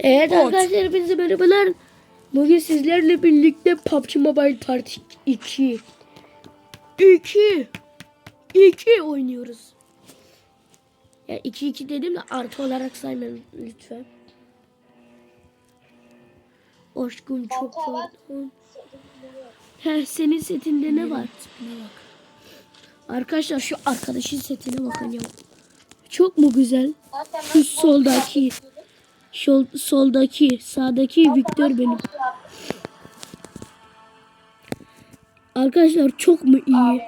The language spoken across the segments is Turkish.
Evet Bot. arkadaşlar hepinize merhabalar. Bugün sizlerle birlikte PUBG Mobile Part 2 2 2 oynuyoruz. Ya 2 2 dedim de artı olarak saymayın lütfen. Aşkım çok pardon. He senin setinde ne var? Arkadaşlar şu arkadaşın setine bakın ya. Çok mu güzel? Şu soldaki. Sol, soldaki, sağdaki Victor benim. Arkadaşlar çok mu iyi?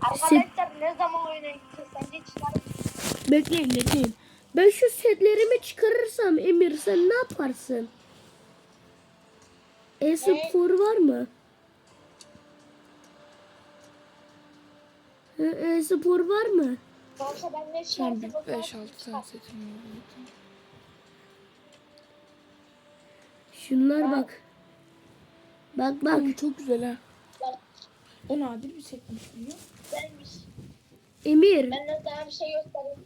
Arkadaşlar ne zaman çıkar. Bekleyin bekleyin. Ben şu setlerimi çıkarırsam Emir sen ne yaparsın? E-spor var mı? E-spor var mı? Kanka ben ne Sen bir çıkartayım? 5-6 tane setim var. Şunlar bak. Bak bak. Bu çok güzel ha. O nadir bir setmiş biliyor? Benmiş. Emir. Ben de sana bir şey göstereyim.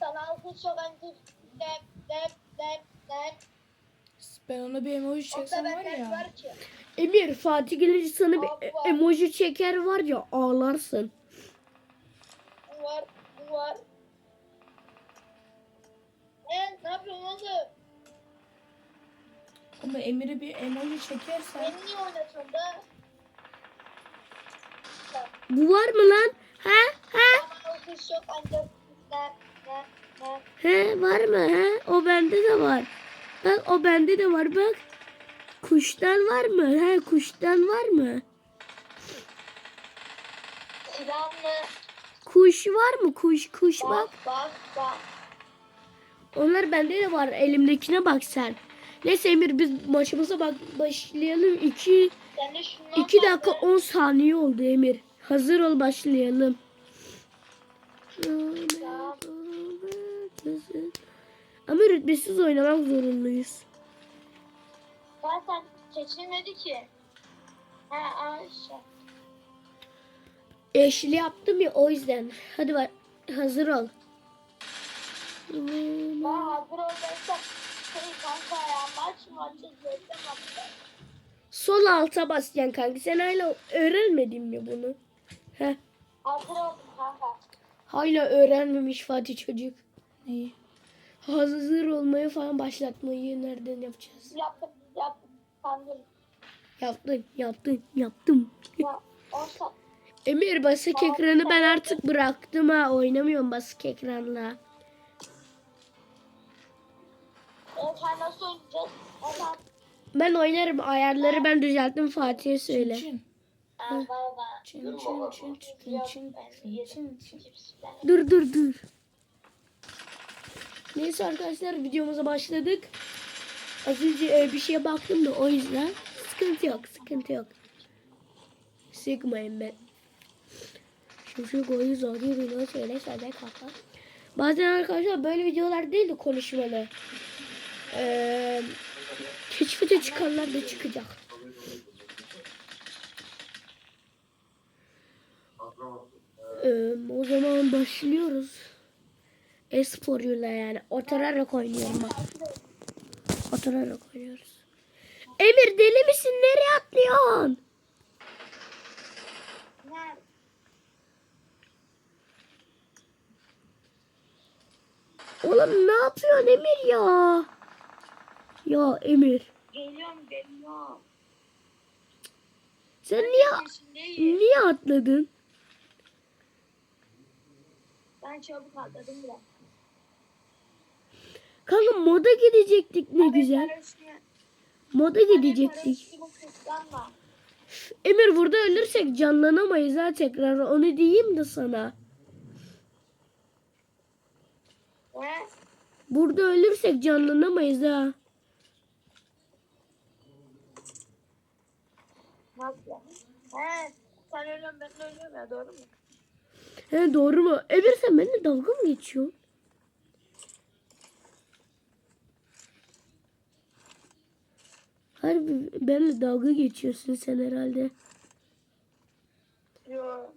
Sana altın şokancı dep dep dep dep. Ben ona bir emoji çeksem var ya. var ki. Emir Fatih gelince sana bir emoji çeker var ya ağlarsın. Bu var. Bu var. E, ne yapıyorsun oğlum? Ama Emir'e bir emoji çekersen Beni niye oynatıyorsun da? Bu var mı lan? He? He? Sana altın şokancı dep dep dep. He var mı? He? O bende de var. Bak o bende de var bak. Kuştan var mı? He kuştan var mı? Kuş var mı? Kuş kuş bak. Bak bak bak. Onlar bende de var. Elimdekine bak sen. Neyse Emir biz maçımıza bak başlayalım. 2 Sen de şundan 2 dakika fazla- 10 saniye oldu Emir. Hazır ol başlayalım. Ama rütbesiz oynamak zorundayız. Zaten seçilmedi ki. Ha Ayşe. Eşli yaptım ya o yüzden. Hadi var. Hazır ol. Ben hazır olduysa şey kanka ya maç açacağız zaten. Sol alta basacaksın kanka. Sen hala öğrenmedin mi bunu? Heh. Hazır oldum kanka. Hala öğrenmemiş Fatih çocuk. neyi? Hazır olmayı falan başlatmayı nereden yapacağız? Yaptım yaptım. Sandım. Yaptım, yaptım, yaptım. Ya olsa. Emir basık ekranı ben artık bıraktım ha. Oynamıyorum basık ekranla. Nasıl oynayacağız? Ben oynarım. Ayarları ben düzelttim Fatih'e söyle. Çin. Ha valla. Çin çin çin çin çin çin çin çin. Dur dur dur. Neyse arkadaşlar videomuza başladık. Az önce e, bir şeye baktım da o yüzden sıkıntı yok sıkıntı yok. Sıkmayın ben. Şu şu koyu zor yürüyor söyle söyle kaka. Bazen arkadaşlar böyle videolar değil de konuşmalı. Ee, keşfete çıkanlar da çıkacak. Ee, o zaman başlıyoruz. Espor'uyla yani. Oturarak oynuyorum bak. Oturarak oynuyoruz. Emir deli misin? Nereye atlıyorsun? Nerede? Oğlum ne yapıyorsun Emir ya? Ya Emir. Geliyorum geliyorum. Sen niye Peşindeyim. niye atladın? Ben çabuk atladım bile. Kanka moda gidecektik ne güzel. Moda gidecektik. Emir burada ölürsek canlanamayız ha tekrar. Onu diyeyim de sana. Ne? Burada ölürsek canlanamayız ha. Nasıl? He, sen ölüyorsun ben ölüyorum ya doğru mu? He doğru mu? Emir sen benimle dalga mı geçiyorsun? Harbi benimle dalga geçiyorsun sen herhalde. Yok.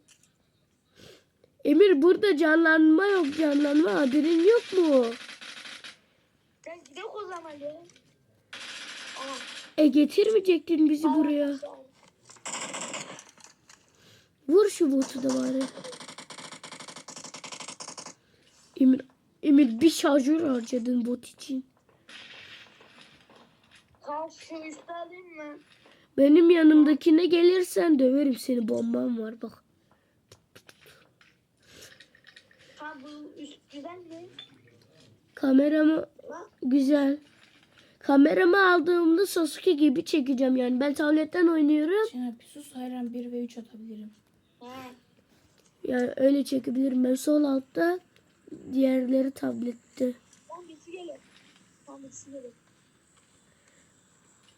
Emir burada canlanma yok canlanma haberin yok mu? Ali. Aa, E getirmeyecektin bizi buraya. Vur şu botu da bari. Emir, Emir bir şarjör harcadın bot için. Benim yanımdakine gelirsen döverim seni bombam var bak. Bu üst güzel mi? Kameramı Bak. güzel. Kameramı aldığımda Sasuke gibi çekeceğim yani. Ben tabletten oynuyorum. Şener bir sus her an 1 ve 3 atabilirim. He. Yani öyle çekebilirim. Ben sol altta diğerleri tablette. Tamam birisi.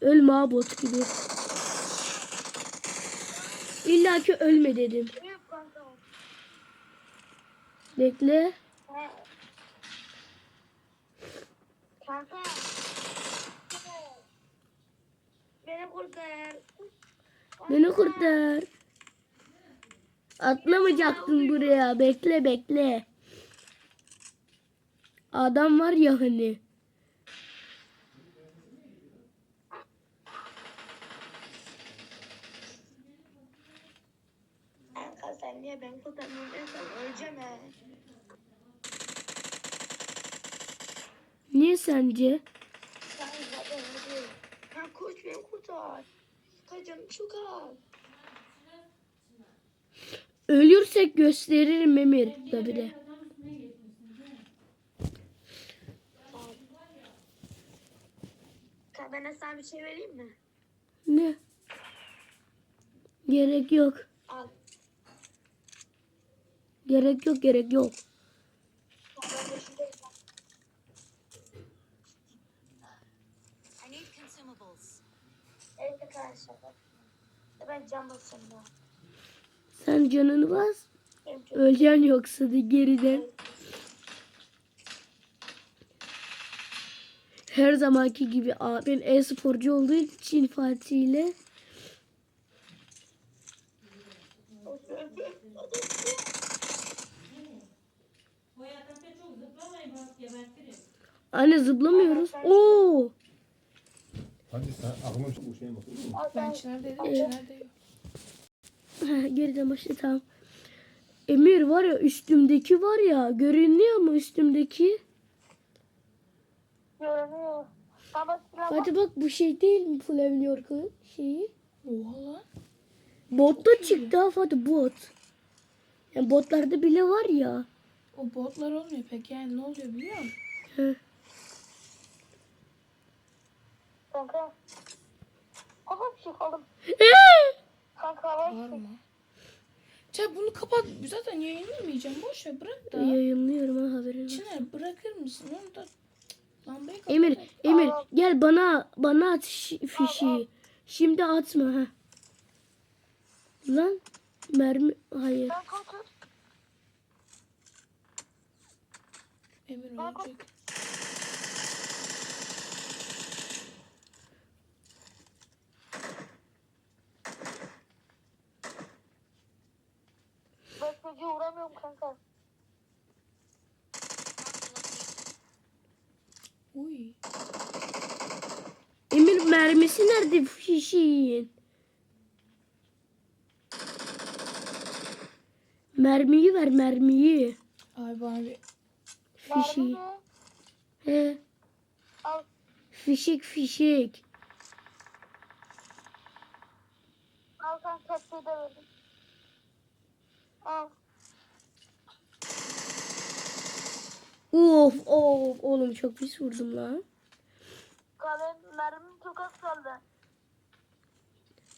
Ölme ha bot gibi. İlla ki ölme dedim. Bekle. Kanka. Beni kurtar. Beni kurtar. Atlamayacaktın buraya. Bekle bekle. Adam var ya hani. Kanka sen niye beni kurtarmıyorsun? Ben öleceğim he. Niye sence? Sen zaten koş beni kurtar. Kaç canım çok az. Ölürsek gösteririm Emir. De. Kanka ben sana bir şey vereyim mi? Ne? Gerek yok. Gerek yok gerek yok. Ben de şurada I need consumables. Evet arkadaşlar. Ben cam basacağım ya. Sen canını bas. Öleceksin yoksa da geriden. Her zamanki gibi abin e-sporcu olduğu için Fatih ile Anne zıplamıyoruz. Oo! Hadi sen aklıma bir şey bak. olur mu? Al Ben ben. Çınar'daydım. Çınar'da yok. Heh, Geriden başla tamam. Emir var ya üstümdeki var ya görünüyor mu üstümdeki? Görünüyor. Silah bak. Hadi bak bu şey değil mi Flamin York'un şeyi? Oha lan. Bot da çıktı ha Fatih bot. Yani botlarda bile var ya. O botlar olmuyor peki yani ne oluyor biliyor musun? Heh. Kanka. Şey kaldım. Kanka var. Var mı? Sen bunu kapat. Zaten yayınlamayacağım. Boş ver bırak da. Yayınlıyorum ha haberin. var. Çınar bırakır mısın? Onu da lambayı kapat. Emir, Emir Aa. gel bana bana at şi- fişi. Şimdi atma ha. Lan mermi hayır. Ben. Emir ölecek. Ben çocuğa uğramıyorum kanka. Uy. Mermisi nerede fişin? Mermiyi ver mermiyi. Ay bir Fişi. He. Al. Fişik fişik. Al kanka suyu da verdim. Al. Of of oğlum çok pis vurdum lan. Çok az kaldı.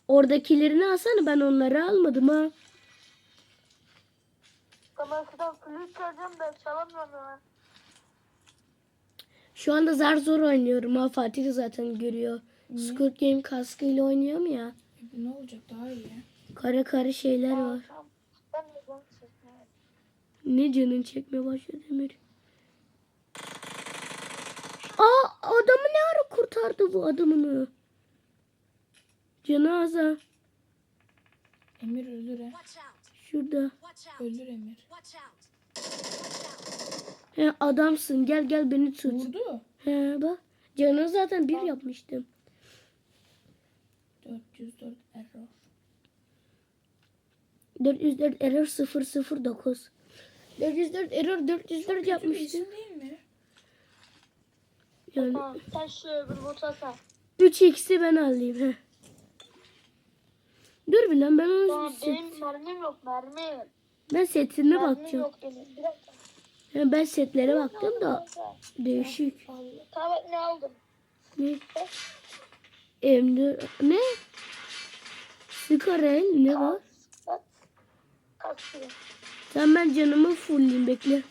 Oradakilerini alsana ben onları almadım ha. Şuradan flüt çalacağım da çalamıyorum hemen. Şu anda zar zor oynuyorum ha Fatih de zaten görüyor. Squid Game kaskıyla oynuyorum ya. ne olacak daha iyi. Kara kara şeyler var. Tamam. Ben de bunu çekmeye. Ne canın çekmeye başladı Emir. Aa adamı ne ara kurtardı bu adamını? Canı aza. Emir ölür he. Şurada. Ölür Emir. He adamsın gel gel beni tut. Vurdu. He bak. Canı zaten bir yapmıştım. 404 error. 404 error 009. 404 error 404 Bir yapmıştım. isim değil mi? Yani Tamam sen şu öbür botu atar. 3x'i ben alayım. Heh. Dur bir lan ben onu Tamam set- benim mermim yok mermim. ben setine Mermim bakacağım. yok benim. Bir. Yani ben setlere baktım da değişik. Tamam ne aldım? Ne? M4 ne? Skarel ne var? Sen ben canımı fullleyeyim bekle.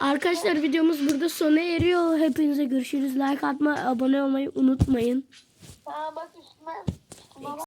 Arkadaşlar videomuz burada sona eriyor. Hepinize görüşürüz. Like atma, abone olmayı unutmayın. Tamam bak üstüme.